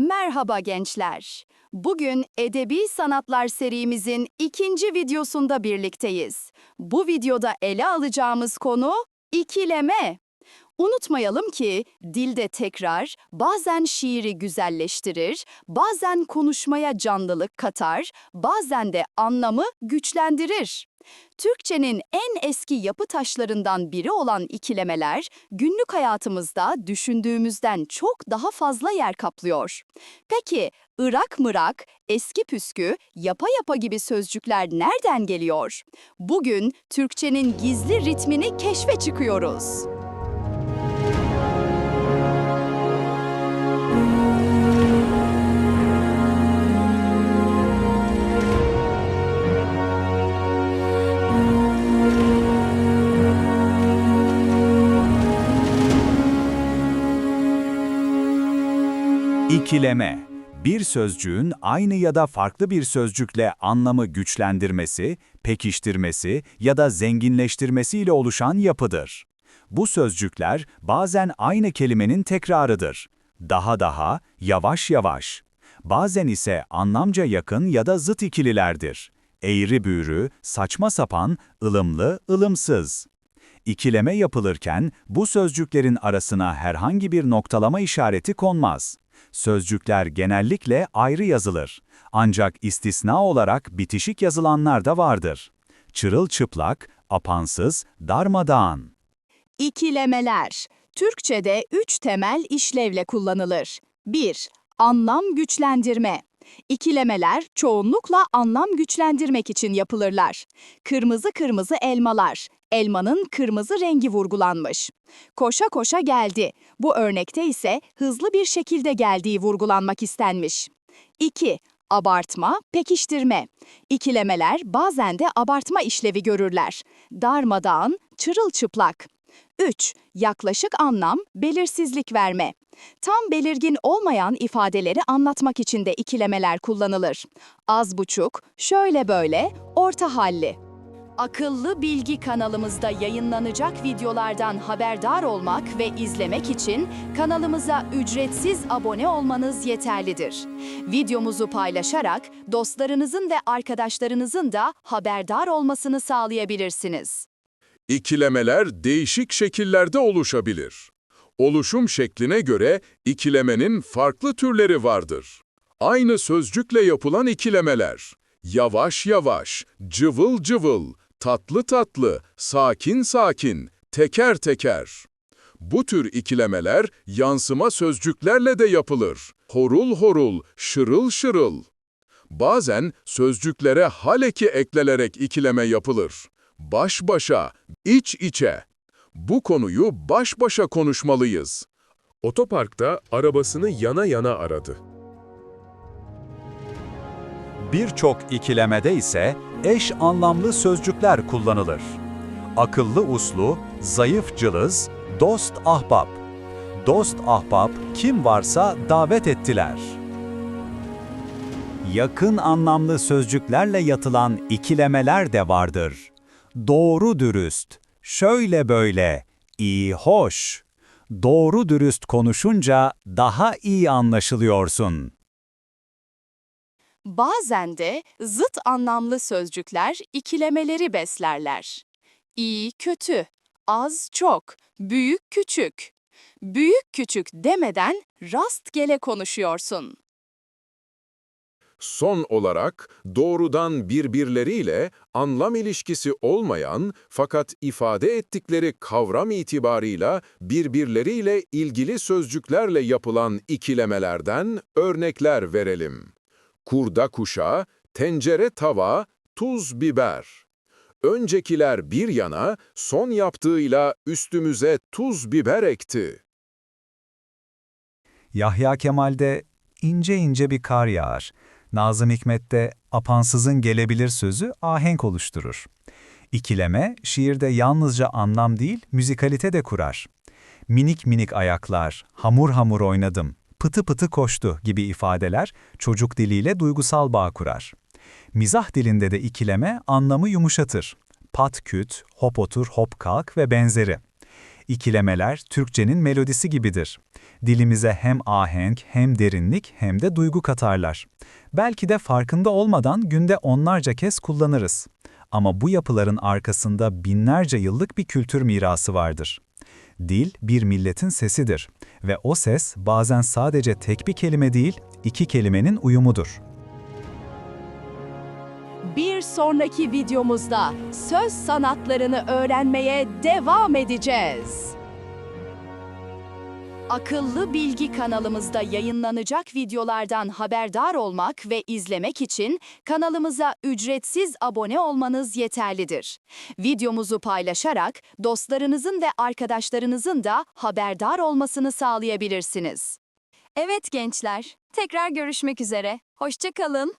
Merhaba gençler. Bugün Edebi Sanatlar serimizin ikinci videosunda birlikteyiz. Bu videoda ele alacağımız konu ikileme. Unutmayalım ki dilde tekrar bazen şiiri güzelleştirir, bazen konuşmaya canlılık katar, bazen de anlamı güçlendirir. Türkçenin en eski yapı taşlarından biri olan ikilemeler, günlük hayatımızda düşündüğümüzden çok daha fazla yer kaplıyor. Peki, Irak mırak, eski püskü, yapa yapa gibi sözcükler nereden geliyor? Bugün Türkçenin gizli ritmini keşfe çıkıyoruz. İkileme, bir sözcüğün aynı ya da farklı bir sözcükle anlamı güçlendirmesi, pekiştirmesi ya da zenginleştirmesiyle oluşan yapıdır. Bu sözcükler bazen aynı kelimenin tekrarıdır. Daha daha, yavaş yavaş. Bazen ise anlamca yakın ya da zıt ikililerdir. Eğri büğrü, saçma sapan, ılımlı, ılımsız. İkileme yapılırken bu sözcüklerin arasına herhangi bir noktalama işareti konmaz. Sözcükler genellikle ayrı yazılır. Ancak istisna olarak bitişik yazılanlar da vardır. Çırılçıplak, apansız, darmadağın. İkilemeler. Türkçe'de üç temel işlevle kullanılır. 1. Anlam güçlendirme. İkilemeler çoğunlukla anlam güçlendirmek için yapılırlar. Kırmızı kırmızı elmalar. Elmanın kırmızı rengi vurgulanmış. Koşa koşa geldi. Bu örnekte ise hızlı bir şekilde geldiği vurgulanmak istenmiş. 2. Abartma, pekiştirme. İkilemeler bazen de abartma işlevi görürler. Darmadağın, çırılçıplak. 3. Yaklaşık anlam, belirsizlik verme. Tam belirgin olmayan ifadeleri anlatmak için de ikilemeler kullanılır. Az buçuk, şöyle böyle, orta halli. Akıllı Bilgi kanalımızda yayınlanacak videolardan haberdar olmak ve izlemek için kanalımıza ücretsiz abone olmanız yeterlidir. Videomuzu paylaşarak dostlarınızın ve arkadaşlarınızın da haberdar olmasını sağlayabilirsiniz. İkilemeler değişik şekillerde oluşabilir. Oluşum şekline göre ikilemenin farklı türleri vardır. Aynı sözcükle yapılan ikilemeler. Yavaş yavaş, cıvıl cıvıl, tatlı tatlı, sakin sakin, teker teker. Bu tür ikilemeler yansıma sözcüklerle de yapılır. Horul horul, şırıl şırıl. Bazen sözcüklere haleki eklenerek ikileme yapılır. Baş başa, iç içe. Bu konuyu baş başa konuşmalıyız. Otoparkta arabasını yana yana aradı. Birçok ikilemede ise eş anlamlı sözcükler kullanılır. Akıllı uslu, zayıf cılız, dost ahbap. Dost ahbap kim varsa davet ettiler. Yakın anlamlı sözcüklerle yatılan ikilemeler de vardır. Doğru dürüst, şöyle böyle, iyi hoş. Doğru dürüst konuşunca daha iyi anlaşılıyorsun. Bazen de zıt anlamlı sözcükler ikilemeleri beslerler. İyi kötü, az çok, büyük küçük. Büyük küçük demeden rastgele konuşuyorsun. Son olarak doğrudan birbirleriyle anlam ilişkisi olmayan fakat ifade ettikleri kavram itibarıyla birbirleriyle ilgili sözcüklerle yapılan ikilemelerden örnekler verelim. Kurda kuşa, tencere tava, tuz biber. Öncekiler bir yana, son yaptığıyla üstümüze tuz biber ekti. Yahya Kemal'de ince ince bir kar yağar. Nazım Hikmet'te apansızın gelebilir sözü ahenk oluşturur. İkileme, şiirde yalnızca anlam değil, müzikalite de kurar. Minik minik ayaklar, hamur hamur oynadım, pıtı pıtı koştu gibi ifadeler çocuk diliyle duygusal bağ kurar. Mizah dilinde de ikileme anlamı yumuşatır. Pat küt, hop otur hop kalk ve benzeri. İkilemeler Türkçenin melodisi gibidir. Dilimize hem ahenk, hem derinlik, hem de duygu katarlar. Belki de farkında olmadan günde onlarca kez kullanırız. Ama bu yapıların arkasında binlerce yıllık bir kültür mirası vardır. Dil bir milletin sesidir ve o ses bazen sadece tek bir kelime değil, iki kelimenin uyumudur. Bir sonraki videomuzda söz sanatlarını öğrenmeye devam edeceğiz. Akıllı Bilgi kanalımızda yayınlanacak videolardan haberdar olmak ve izlemek için kanalımıza ücretsiz abone olmanız yeterlidir. Videomuzu paylaşarak dostlarınızın ve arkadaşlarınızın da haberdar olmasını sağlayabilirsiniz. Evet gençler, tekrar görüşmek üzere. Hoşça kalın.